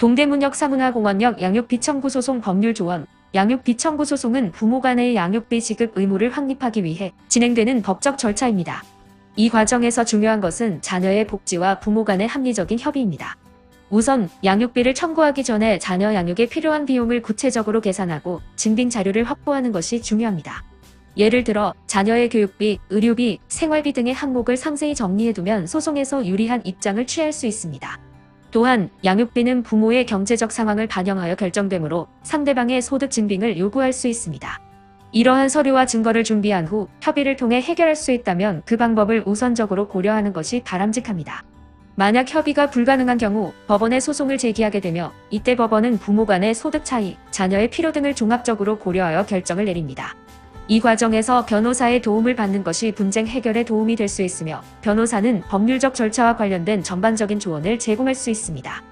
동대문역 사문화공원역 양육비 청구 소송 법률 조언 양육비 청구 소송은 부모 간의 양육비 지급 의무를 확립하기 위해 진행되는 법적 절차입니다. 이 과정에서 중요한 것은 자녀의 복지와 부모 간의 합리적인 협의입니다. 우선 양육비를 청구하기 전에 자녀 양육에 필요한 비용을 구체적으로 계산하고 증빙 자료를 확보하는 것이 중요합니다. 예를 들어 자녀의 교육비, 의료비, 생활비 등의 항목을 상세히 정리해두면 소송에서 유리한 입장을 취할 수 있습니다. 또한 양육비는 부모의 경제적 상황을 반영하여 결정되므로 상대방의 소득 증빙을 요구할 수 있습니다. 이러한 서류와 증거를 준비한 후 협의를 통해 해결할 수 있다면 그 방법을 우선적으로 고려하는 것이 바람직합니다. 만약 협의가 불가능한 경우 법원에 소송을 제기하게 되며 이때 법원은 부모 간의 소득 차이, 자녀의 필요 등을 종합적으로 고려하여 결정을 내립니다. 이 과정에서 변호사의 도움을 받는 것이 분쟁 해결에 도움이 될 수 있으며 변호사는 법률적 절차와 관련된 전반적인 조언을 제공할 수 있습니다.